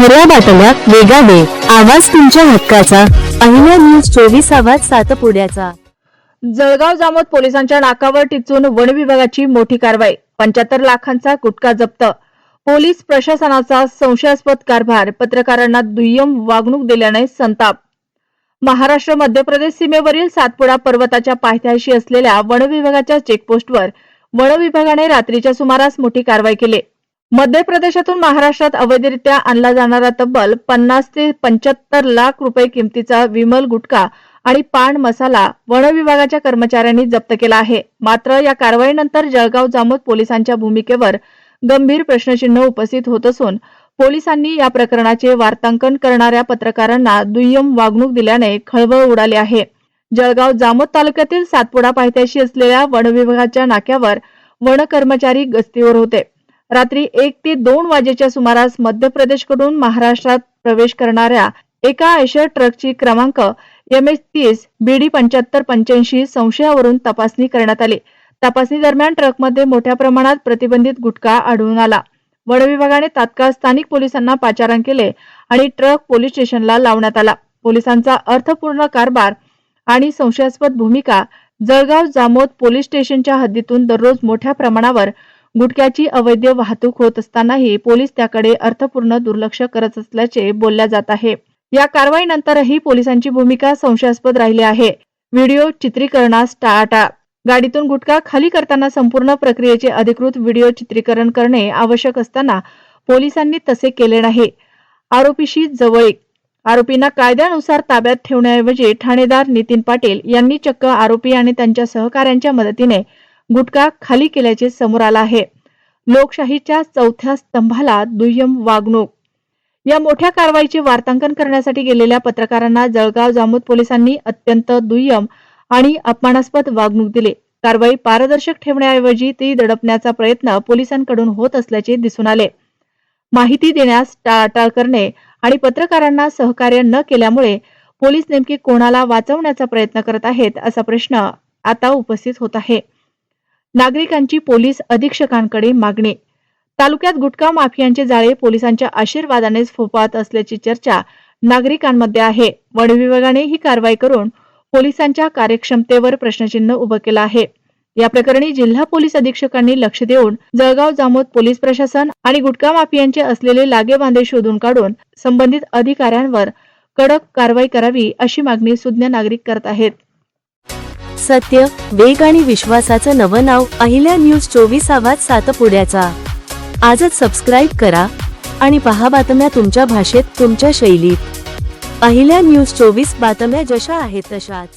खऱ्या बातम्या वेगाने आवाज तुमच्या हक्काचा. पहिल्या न्यूज चोवीस आवाज सातपुड्याचा जळगाव जामोद पोलिसांच्या नाकावर टिचून वन विभागाची मोठी कारवाई. पंच्याहत्तर लाखांचा गुटखा जप्त. पोलीस प्रशासनाचा संशयास्पद कारभार. पत्रकारांना दुय्यम वागणूक दिल्याने संताप. महाराष्ट्र मध्य प्रदेश सीमेवरील सातपुडा पर्वताच्या पायथ्याशी असलेल्या वन विभागाच्या चेकपोस्टवर वन विभागाने रात्रीच्या सुमारास मोठी कारवाई केली. मध्य प्रदेशातून महाराष्ट्रात अवैधरित्या आणला जाणारा तब्बल पन्नास ते पंच्याहत्तर लाख रुपये किमतीचा विमल गुटखा आणि पान मसाला वन विभागाच्या कर्मचाऱ्यांनी जप्त केला आहे. मात्र या कारवाईनंतर जळगाव जामोद पोलिसांच्या भूमिकेवर गंभीर प्रश्नचिन्ह उपस्थित होत असून पोलिसांनी या प्रकरणाचे वार्तांकन करणाऱ्या पत्रकारांना दुय्यम वागणूक दिल्याने खळबळ उडाली आहे. जळगाव जामोद तालुक्यातील सातपुडा पायथ्याशी असलेल्या वन विभागाच्या नाक्यावर वन कर्मचारी गस्तीवर होते. रात्री एक ते दोन वाजेच्या सुमारास मध्य प्रदेशकडून महाराष्ट्रात प्रवेश करणाऱ्या एका आयशर ट्रकची क्रमांक एम एच तीस बीडी पंच्याहत्तर पंच्याऐंशी संशयावरून तपासणी करण्यात आली. तपासणी दरम्यान ट्रकमध्ये मोठ्या प्रमाणात प्रतिबंधित गुटखा आढळून आला. वन विभागाने तात्काळ स्थानिक पोलिसांना पाचारण केले आणि ट्रक पोलीस स्टेशनला लावण्यात आला. पोलिसांचा अर्थपूर्ण कारभार आणि संशयास्पद भूमिका जळगाव जामोद पोलीस स्टेशनच्या हद्दीतून दररोज मोठ्या प्रमाणावर गुटख्याची अवैध वाहतूक होत असतानाही पोलीस त्याकडे अर्थपूर्ण दुर्लक्ष करत असल्याचे बोलल्या जात आहे. या कारवाईनंतरही पोलिसांची भूमिका संशयास्पद राहिली आहे. व्हिडिओ चित्रीकरणास टाळाटाळ. गाडीतून गुटखा खाली करताना संपूर्ण प्रक्रियेचे अधिकृत व्हिडिओ चित्रीकरण करणे आवश्यक असताना पोलिसांनी तसे केले नाही. आरोपीशी जवळीक. आरोपींना कायद्यानुसार ताब्यात ठेवण्याऐवजी ठाणेदार नितीन पाटील यांनी चक्क आरोपी आणि त्यांच्या सहकाऱ्यांच्या मदतीने गुटखा खाली केल्याचे समोर आलं आहे. लोकशाहीच्या चौथ्या स्तंभाला दुय्यम वागणूक. या मोठ्या कारवाईचे वार्तांकन करण्यासाठी गेलेल्या पत्रकारांना जळगाव जामोद पोलिसांनी अत्यंत दुय्यम आणि अपमानास्पद वागणूक दिली. कारवाई पारदर्शक ठेवण्याऐवजी ती दडपण्याचा प्रयत्न पोलिसांकडून होत असल्याचे दिसून आले. माहिती देण्यास टाळाटाळ करणे आणि पत्रकारांना सहकार्य न केल्यामुळे पोलीस नेमके कोणाला वाचवण्याचा प्रयत्न करत आहेत असा प्रश्न आता उपस्थित होत आहे. नागरिकांची पोलीस अधीक्षकांकडे मागणी. तालुक्यात गुटखा माफियांचे जाळे पोलिसांच्या आशीर्वादानेच फोपावत असल्याची चर्चा नागरिकांमध्ये आहे. वन विभागाने ही कारवाई करून पोलिसांच्या कार्यक्षमतेवर प्रश्नचिन्ह उभं केलं आहे. या प्रकरणी जिल्हा पोलीस अधीक्षकांनी लक्ष देऊन जळगाव जामोद पोलीस प्रशासन आणि गुटखा माफियांचे असलेले लागेबांधे शोधून काढून संबंधित अधिकाऱ्यांवर कडक कारवाई करावी अशी मागणी सुज्ञ नागरिक करत आहेत. सत्य वेग आणि विश्वासाचं नवं नाव अहिल्या न्यूज चोवीस आवाज सातपुड्याचा आजच सबस्क्राईब करा आणि पहा बातम्या तुमच्या भाषेत तुमच्या शैलीत. अहिल्या न्यूज चोवीस बातम्या जशा आहेत तशाच.